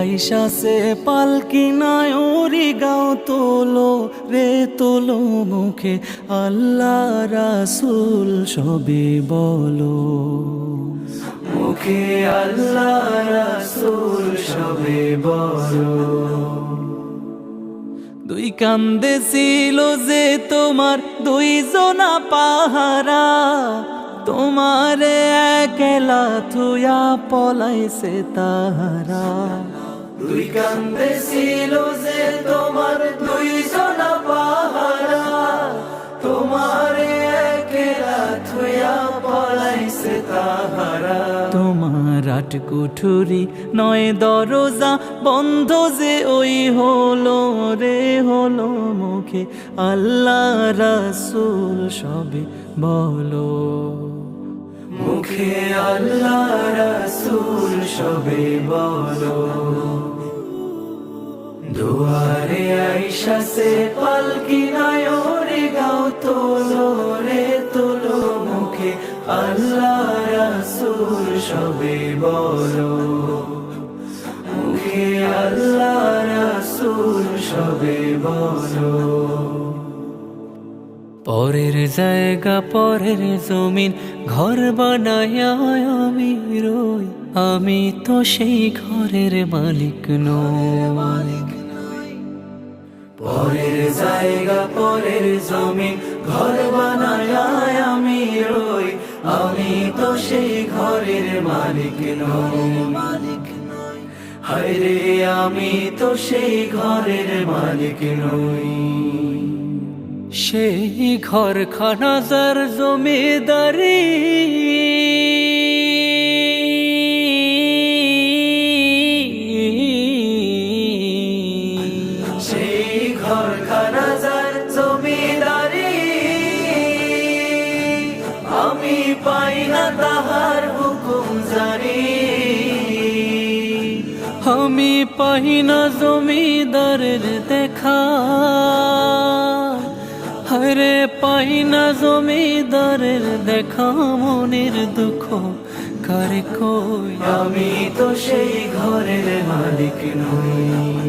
দুয়ারে আইসা সে পালকি ওরি গাও তোলো রে, তোলো মুখে। আল্লাহ রাসুল সবে বলো। মুখে আল্লাহ রাসুল সবে বলো। দুই কান্দে ছিল যে তোমার দুই জনা পাহারা। তোমারে একলা থুয়া পলাইছে তাহারা। দুই কান্দে ছিল যে তোমার দুই জনা পাহারা। তোমারে একলা থুয়া পলাইছে তাহারা। তোমার আট কুঠুরি নয় দরজা বন্ধ যে ওই হলো রে হলো মুখে। আল্লাহ রাসুল সবে বলো। মুখে আল্লাহ রাসুল সবে বলো। দুয়ারে আইসা সে পালকি নয় রে গাও তোলো রে তোলো মুখে। আল্লাহ রাসুল সবে বলো, মুখে আল্লাহ রাসুল সবে বলো। পরের জায়গা, পরের জমিন, ঘর বানায় আমি রই। আমি তো সেই ঘরের মালিক নই। পরের জায়গা, পরের জমিন, ঘর বানায় আমি রই। আমি তো সেই ঘরের মালিক নই। মালিক হায় রে, আমি তো সেই ঘরের মালিক নই। সেই ঘর খানাজার জমিদারি। আমি পাহিনা জমিদারের দেখা। হরে পাহিনা জমিদারের দেখা, মনের দুঃখ। কারে কই আমি তো সেই ঘরের মালিক নই।